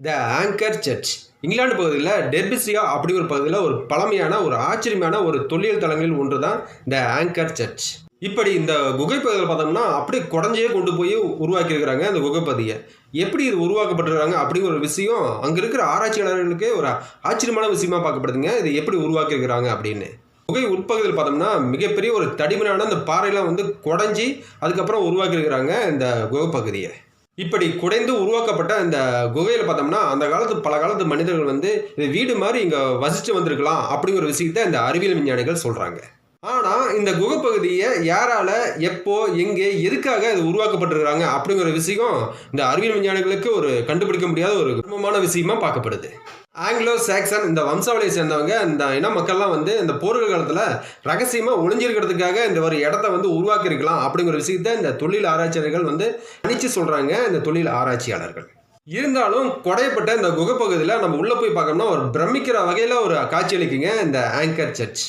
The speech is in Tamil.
த ஆங்கர் சர்ச் இங்கிலாந்து பகுதியில் டெர்பிசியா அப்படி ஒரு பகுதியில் ஒரு பழமையான ஒரு ஆச்சரியமான ஒரு தொல்லியல் தலங்களில் ஒன்று தான் த ஆங்கர் சர்ச் இப்படி இந்த குகை பகுதியில் பார்த்தோம்னா அப்படியே குடஞ்சையே கொண்டு போய் உருவாக்கியிருக்கிறாங்க அந்த குகைப்பதியை எப்படி இது உருவாக்கப்பட்டிருக்காங்க அப்படிங்கிற ஒரு விஷயம் அங்கே இருக்கிற ஆராய்ச்சியாளர்களுக்கே ஒரு ஆச்சரியமான விஷயமா பார்க்கப்படுதுங்க. இது எப்படி உருவாக்கியிருக்கிறாங்க அப்படின்னு. குகை உட்பகுதியில் பார்த்தோம்னா மிகப்பெரிய ஒரு தடிமனான அந்த பாறையெல்லாம் வந்து குடஞ்சி அதுக்கப்புறம் உருவாக்கியிருக்கிறாங்க இந்த குகை பகுதியை. இப்படி குடைந்து உருவாக்கப்பட்ட இந்த குகையில் பார்த்தோம்னா அந்த காலத்து பல காலத்து மனிதர்கள் வந்து இது வீடு மாதிரி இங்கே வசித்து வந்திருக்கலாம் அப்படிங்கிற விஷயத்தை இந்த அறிவியல் விஞ்ஞானிகள் சொல்கிறாங்க ஆனால் இந்த குகை பகுதியை யாரால் எப்போ எங்கே எதுக்காக இது உருவாக்கப்பட்டிருக்கிறாங்க அப்படிங்கிற விஷயம் இந்த அறிவியல் விஞ்ஞானிகளுக்கு ஒரு கண்டுபிடிக்க முடியாத ஒரு குடும்பமான விஷயமா பார்க்கப்படுது. ஆங்கிலோ சாக்சன் இந்த வம்சாவளியை சேர்ந்தவங்க இந்த இன மக்கள்லாம் வந்து இந்த போர்கள் காலத்தில் ரகசியமாக ஒளிஞ்சிருக்கிறதுக்காக இந்த ஒரு இடத்த வந்து உருவாக்கியிருக்கலாம் அப்படிங்கிற விஷயத்த இந்த தொழில் ஆராய்ச்சியாளர்கள் வந்து அணிச்சு சொல்கிறாங்க இந்த தொழில் ஆராய்ச்சியாளர்கள். இருந்தாலும் குடையப்பட்ட இந்த குகை பகுதியில் நம்ம உள்ளே போய் பார்க்கணும்னா ஒரு பிரமிக்கிற வகையில் ஒரு காட்சியளிக்குங்க இந்த ஆங்கர் சர்ச்